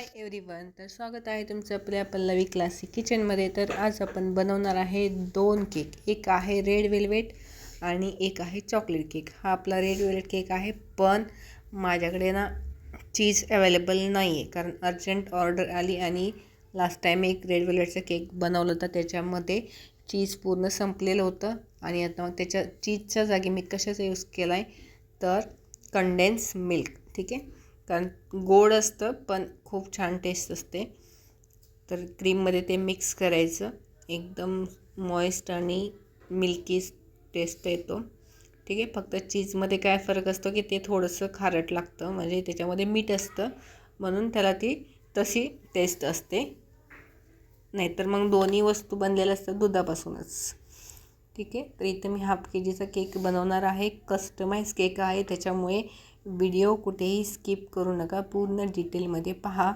Hi everyone तर स्वागत आहे तुमचं आपल्या पल्लवी क्लासिक किचनमध्ये तर आज आपण बनवणार आहे दोन केक एक आहे रेड वेल्वेट आणि एक आहे चॉकलेट केक हा आपला रेड वेल्वेट केक आहे पण माझ्याकडे ना चीज अवेलेबल नाही आहे कारण अर्जंट ऑर्डर आली आणि लास्ट टाईम एक रेड वेल्वेटचा केक बनवलं होतं. त्याच्यामध्ये चीज पूर्ण संपलेलं होतं आणि आता मग त्याच्या चीजच्या जागी मी कशाचा यूज केला आहे तर कंडेन्स मिल्क ठीक आहे? कारण गोड असतं पण खूप छान टेस्ट असते. तर क्रीममध्ये ते मिक्स करायचं. एकदम मॉइस्ट आणि मिल्की टेस्ट येतो. ठीक आहे फक्त चीजमध्ये काय फरक असतो की ते थोडंसं खारट लागतं म्हणजे त्याच्यामध्ये मीठ असतं. म्हणून त्याला ती तशी टेस्ट असते. नाहीतर मग दोन्ही वस्तू बनलेल्या असतात दुधापासूनच. ठीक आहे तर इथं मी हाफ के जीचा केक बनवणार आहे. कस्टमाइज केक आहे त्याच्यामुळे व्हिडिओ कुठेही स्किप करू नका. पूर्ण डिटेलमध्ये पहा.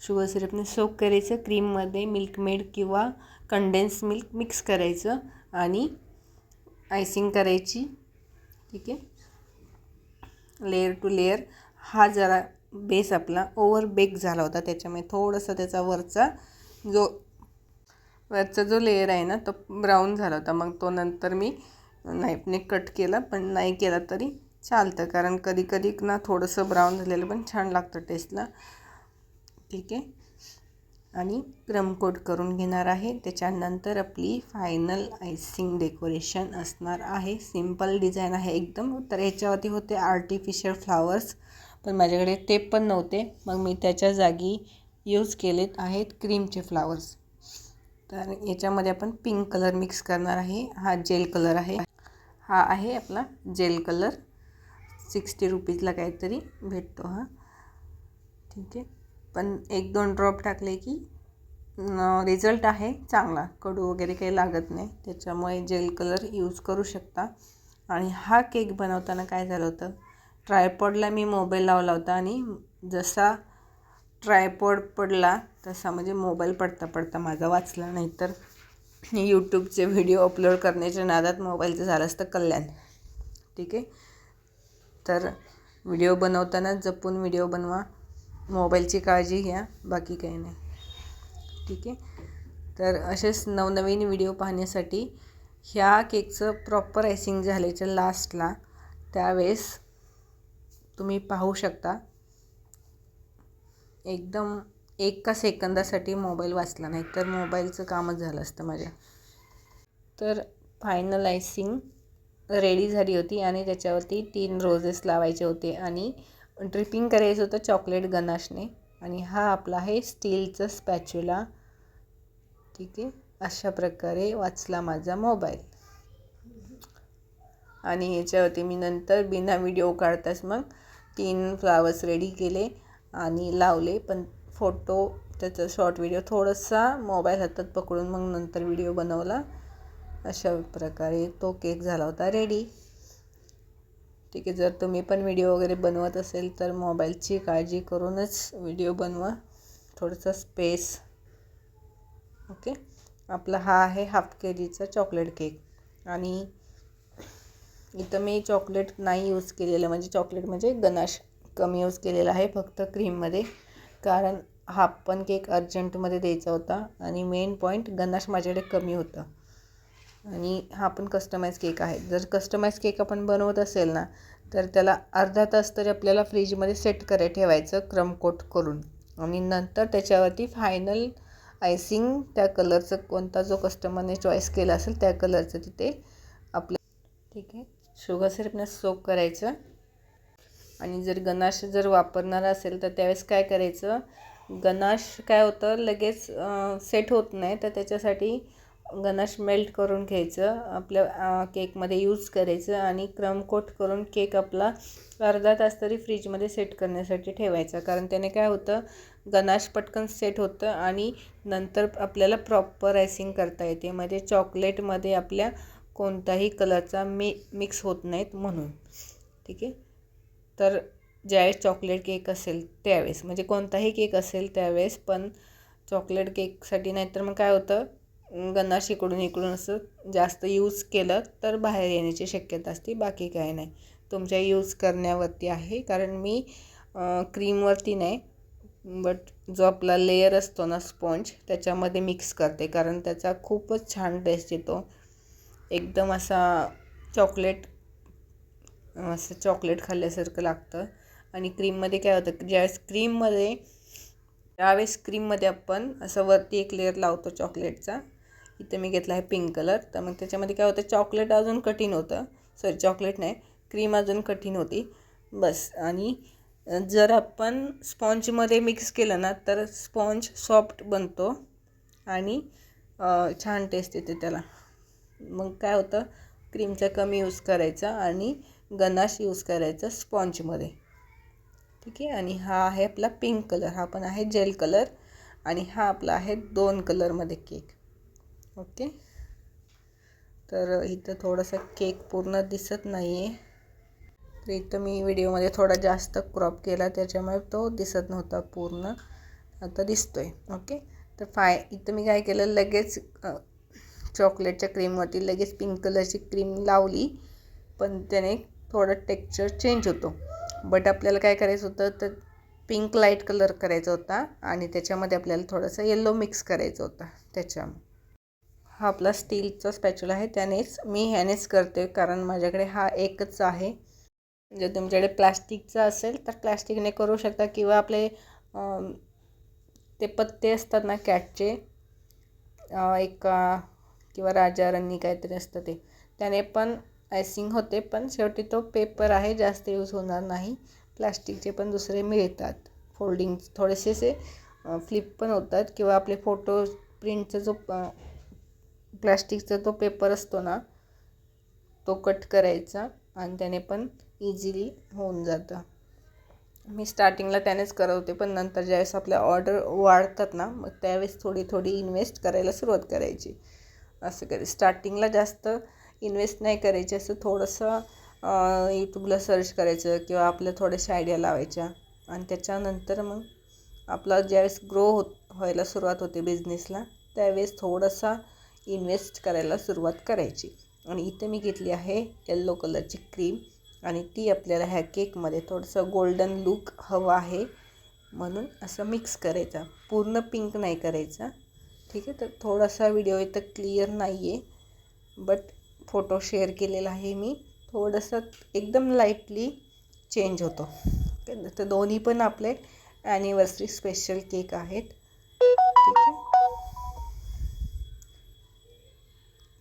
शुगर सिरपने सोक करायचं. क्रीममध्ये मिल्कमेड किंवा कंडेन्स मिल्क मिक्स करायचं आणि आयसिंग करायची. ठीक आहे? लेअर टू लेअर हा जरा बेस आपला ओवर बेक झाला होता. त्याच्यामुळे थोडंसं त्याचा वरचा जो वरचा जो लेअर आहे ना तो ब्राऊन झाला होता. मग तो नंतर मी नाईफने कट केला. पण नाही केला तरी चालतं. कारण कधी कधी ना थोडंसं ब्राऊन झालेलं पण छान लागतं टेस्टला ठीक आहे? आणि क्रम कोट करून घेणार आहे. त्याच्यानंतर आपली फायनल आयसिंग डेकोरेशन असणार आहे. सिंपल डिझाईन आहे एकदम. तर याच्यावरती होते आर्टिफिशियल फ्लावर्स पण माझ्याकडे ते पण नव्हते. मग मी त्याच्या जागी यूज केलेत आहेत क्रीमचे फ्लावर्स तर याच्यामध्ये आपण पिंक कलर मिक्स करणार आहे. हा जेल कलर आहे. हा आहे आपला जेल कलर सिक्स्टी रुपीजला काहीतरी भेटतो हा. ठीक आहे. पण एक दोन ड्रॉप टाकले की रिझल्ट आहे चांगला. कडू वगैरे काही लागत नाही. त्याच्यामुळे जेल कलर यूज करू शकता. आणि हा केक बनवताना काय झालं होतं? ट्रायपॉडला मी मोबाईल लावला होता आणि जसा ट्रायपॉड पडला तसा म्हणजे मोबाईल पडता पडता माझा वाचला. नाही तर यूट्यूबचे व्हिडिओ अपलोड करण्याच्या नादात मोबाईलचं झालं असतं कल्याण. ठीक आहे. तर व्हिडिओ बनवताना जपून व्हिडिओ बनवा. मोबाईलची काळजी घ्या बाकी काही नाही. ठीक आहे? तर असेच नवनवीन व्हिडिओ पाहण्यासाठी ह्या केकचं प्रॉपर आयसिंग झाल्याच्या लास्टला त्यावेळेस तुम्ही पाहू शकता. एकदम एका सेकंदासाठी मोबाईल वाचला नाही तर मोबाईलचं कामच झालं असतं माझ्या. तर फायनल आयसिंग रेडी झाली होती आणि त्याच्यावरती तीन रोजेस लावायचे होते आणि ड्रिपिंग करायचं होतं चॉकलेट गनाशने. आणि हा आपला आहे स्टीलचं स्पॅच्युला ठीक आहे? अशा प्रकारे वाचला माझा मोबाईल आणि याच्यावरती मी नंतर बिना व्हिडिओ काढताच मग तीन फ्लावर्स रेडी केले आणि लावले. पण फोटो त्याचा शॉर्ट व्हिडिओ थोडासा मोबाईल हातात पकडून मग नंतर व्हिडिओ बनवला. अशा प्रकारे तो केक झाला होता रेडी ठीक आहे जर तुम्ही पण व्हिडिओ वगैरे बनवत असेल तर मोबाईलची काळजी करूनच व्हिडिओ बनवा. थोडंसं स्पेस ओके आपला हा आहे हाफ के जीचा चॉकलेट केक आणि इथं मी चॉकलेट नाही यूज केलेलं. म्हणजे चॉकलेट म्हणजे गनाश कमी यूज केलेला आहे फक्त क्रीममध्ये कारण हाफ पण केक अर्जंटमध्ये द्यायचा होता. आणि मेन पॉईंट गनाश माझ्याकडे कमी होतं. आणि हा पण कस्टमाइज केक आहे. जर कस्टमाइज केक आपण बनवत असेल ना तर त्याला अर्धा तास तरी आपल्याला फ्रीजमध्ये सेट करायला ठेवायचं क्रम कोट करून. आणि नंतर त्याच्यावरती फायनल आयसिंग त्या कलरचं कोणता जो कस्टमरने चॉईस केला असेल त्या कलरचं तिथे आपलं ठीक आहे. शुगर सिरपनं सोप करायचं. आणि जर गनाश जर वापरणार असेल तर त्यावेळेस काय करायचं? गनाश काय होतं? लगेच सेट होत नाही. तर त्याच्यासाठी गनाश मेल्ट करून घ्यायचं आपल्या केकमध्ये यूज करायचं आणि क्रम कोट करून केक आपला अर्धा तास तरी फ्रीजमध्ये सेट करण्यासाठी ठेवायचा. कारण त्याने काय होतं गनाश पटकन सेट होतं आणि नंतर आपल्याला प्रॉपर आयसिंग करता येते. म्हणजे चॉकलेटमध्ये आपल्या कोणताही कलरचा मी मिक्स होत नाहीत म्हणून. ठीक आहे? तर ज्यावेळेस चॉकलेट केक असेल त्यावेळेस. म्हणजे कोणताही केक असेल त्यावेळेस पण चॉकलेट केकसाठी नाहीतर मग काय होतं गन्ना इकडून इकडून असं जास्त यूज केलं तर बाहेर येण्याची शक्यता असते बाकी काय नाही. तुमच्या यूज करण्यावरती आहे कारण मी क्रीमवरती नाही बट जो आपला लेयर असतो ना स्पॉन्ज त्याच्यामध्ये मिक्स करते कारण त्याचा खूपच छान टेस्ट येतो. एकदम असा चॉकलेट असं चॉकलेट खाल्ल्यासारखं लागतं. आणि क्रीममध्ये काय होतं ज्यावेळेस क्रीममध्ये त्यावेळेस क्रीममध्ये आपण असं वरती एक लेअर लावतो चॉकलेटचा इथं मी घेतला आहे पिंक कलर तर मग त्याच्यामध्ये काय होतं चॉकलेट अजून कठीण होतं. सॉरी चॉकलेट नाही क्रीम अजून कठीण होती. बस आणि जर आपण स्पॉन्जमध्ये मिक्स केलं ना तर स्पॉन्ज सॉफ्ट बनतो. आणि छान टेस्ट येते त्याला. मग काय होतं क्रीमचा कमी यूज करायचा आणि गनाश यूज करायचा स्पॉन्जमध्ये ठीक आहे? आणि हा आहे आपला पिंक कलर हा पण आहे जेल कलर आणि हा आपला आहे दोन कलरमध्ये केक ओके. तर इथं थोडंसं केक पूर्ण दिसत नाही आहे तर इथं मी व्हिडिओमध्ये थोडा जास्त क्रॉप केला त्याच्यामुळे तो दिसत नव्हता पूर्ण. आता दिसतो आहे ओके. तर फाय इथं मी काय केलं लगेच चॉकलेटच्या क्रीमवरती लगेच पिंक कलरची क्रीम लावली पण त्याने थोडं टेक्स्चर चेंज होतो. बट आपल्याला काय करायचं होतं तर पिंक लाइट कलर करायचा होता आणि त्याच्यामध्ये आपल्याला थोडंसं येल्लो मिक्स करायचं होता त्याच्या हा आपला स्टीलचा स्पॅच्युल आहे त्यानेच मी ह्यानेच करते कारण माझ्याकडे हा एकच आहे. जर तुमच्याकडे प्लॅस्टिकचा असेल तर प्लास्टिकने करू शकता किंवा आपले ते पत्ते असतात ना कॅटचे एक किंवा राजा काहीतरी असतं ते त्याने पण आयसिंग होते पण शेवटी तो पेपर आहे जास्त यूज होणार नाही. प्लास्टिकचे पण दुसरे मिळतात. फोल्डिंग थोडेसे फ्लिप पण होतात किंवा आपले फोटो प्रिंटचा जो प्लास्टिकचा तो पेपर असतो ना तो कट करायचा आणि त्याने पण इझिली होऊन जातं. मी स्टार्टिंगला त्यानेच करवते पण नंतर ज्यावेळेस आपल्या ऑर्डर वाढतात ना मग त्यावेळेस थोडी थोडी इन्व्हेस्ट करायला सुरुवात करायची. असं करे स्टार्टिंगला जास्त इन्व्हेस्ट नाही करायची असं थोडंसं यूट्यूबला सर्च करायचं किंवा आपल्या थोड्याशा आयडिया लावायच्या आणि त्याच्यानंतर मग आपला ज्यावेळेस ग्रो होत व्हायला सुरुवात होते बिझनेसला त्यावेळेस थोडासा इन्व्हेस्ट करायला सुरुवात करायची. आणि इथे मी घेतली आहे येल्लो कलरची क्रीम आणि ती आपल्याला ह्या केकमध्ये थोडंसं गोल्डन लुक हवं आहे. म्हणून असं मिक्स करायचा. पूर्ण पिंक नाही करायचा. ठीक आहे? तर थोडासा व्हिडिओ इथं क्लिअर नाही आहे बट फोटो शेअर केलेला आहे मी. थोडंसं एकदम लाईटली चेंज होतो. तर दोन्ही पण आपले ॲनिव्हर्सरी स्पेशल केक आहेत. ठीक आहे?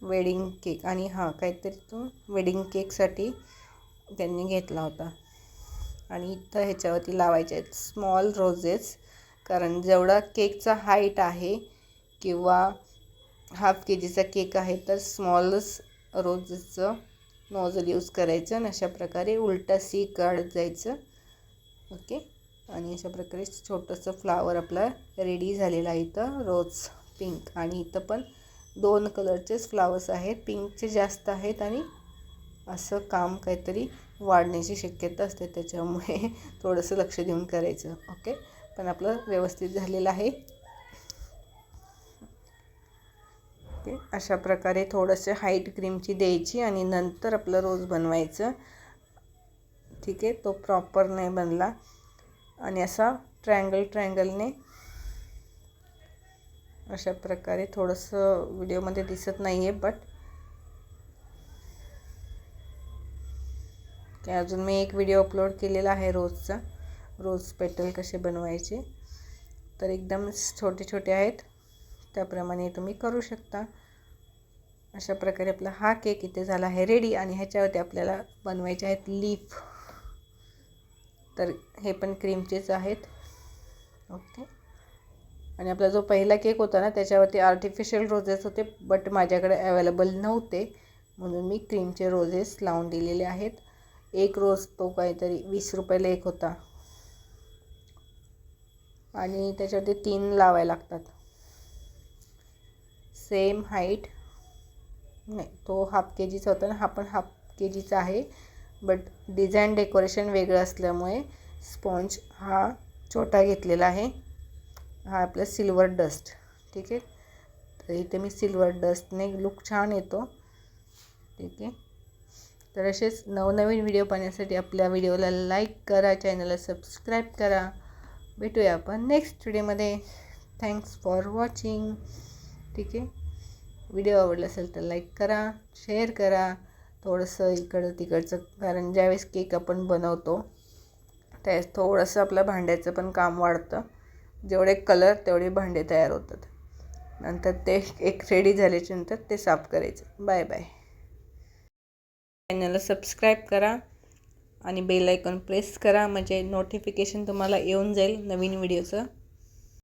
वेडिंग केक आणि हां काहीतरी तो वेडिंग केकसाठी त्यांनी घेतला होता. आणि इथं ह्याच्यावरती लावायचे आहेत स्मॉल रोजेस कारण जेवढा केकचा हाईट आहे किंवा हाफ के जीचा केक आहे तर स्मॉलच रोजेसचं नोझल यूज करायचं आणि अशा प्रकारे उलटा सी काढत जायचं. ओके आणि अशा प्रकारे छोटंसं फ्लावर आपला रेडी झालेलं आहे इथं रोज पिंक आणि इथं पण दोन कलरचेच फ्लावर्स आहेत. पिंकचे जास्त आहेत आणि असं काम काहीतरी वाढण्याची शक्यता असते. त्याच्यामुळे थोडंसं लक्ष देऊन करायचं. ओके पण आपलं व्यवस्थित झालेलं आहे. ओके अशा प्रकारे थोडंसं हाईट क्रीमची द्यायची आणि नंतर आपलं रोज बनवायचं. ठीक आहे? तो प्रॉपर नाही बनला. आणि असा ट्रँगल ट्रँगलने अशा प्रकारे थोडंसं व्हिडिओमध्ये दिसत नाही आहे बट काय अजून मी एक व्हिडिओ अपलोड केलेला आहे रोजचा. रोज पेटल कसे बनवायचे. तर एकदम छोटे छोटे आहेत. त्याप्रमाणे तुम्ही करू शकता. अशा प्रकारे आपला हा केक इथे झाला आहे रेडी आणि ह्याच्यावरती आपल्याला बनवायचे आहेत लीफ तर हे पण क्रीमचेच आहेत. ओके आणि आपला जो पहिला केक होता ना त्याच्यावरती आर्टिफिशियल रोजेस होते बट माझ्याकडे अवेलेबल नव्हते. म्हणून मी क्रीमचे रोजेस लावून दिलेले आहेत. एक रोज तो काहीतरी वीस रुपयाला एक होता. आणि त्याच्यावरती तीन लावायला लागतात. सेम हाईट नाही तो हाफ के जीचा होता ना हा पण हाफ के जीचा आहे. बट डिझाईन डेकोरेशन वेगळं असल्यामुळे स्पॉन्ज हा छोटा घेतलेला आहे. हा आपला सिल्वर डस्ट ठीक आहे? तर इथे मी सिल्वर डस्टने लुक छान येतो ठीक आहे? तर असेच नवनवीन व्हिडिओ पाहण्यासाठी आपल्या व्हिडिओला लाईक करा चॅनलला सबस्क्राईब करा. भेटूया आपण नेक्स्ट व्हिडिओमध्ये. थँक्स फॉर वॉचिंग ठीक आहे? व्हिडिओ आवडला असेल तर लाईक करा शेअर करा. थोडंसं इकडं तिकडचं कारण ज्यावेळेस केक आपण बनवतो त्यावेळेस थोडंसं आपलं भांड्याचं पण काम वाढतं. जेवढे कलर तेवढे भांडे तयार होतात. नंतर ते एक रेडी झाल्याच्यानंतर ते साफ करायचं. बाय बाय चॅनलला सबस्क्राईब करा आणि बेल आयकॉन प्रेस करा. म्हणजे नोटिफिकेशन तुम्हाला येऊन जाईल नवीन व्हिडिओचं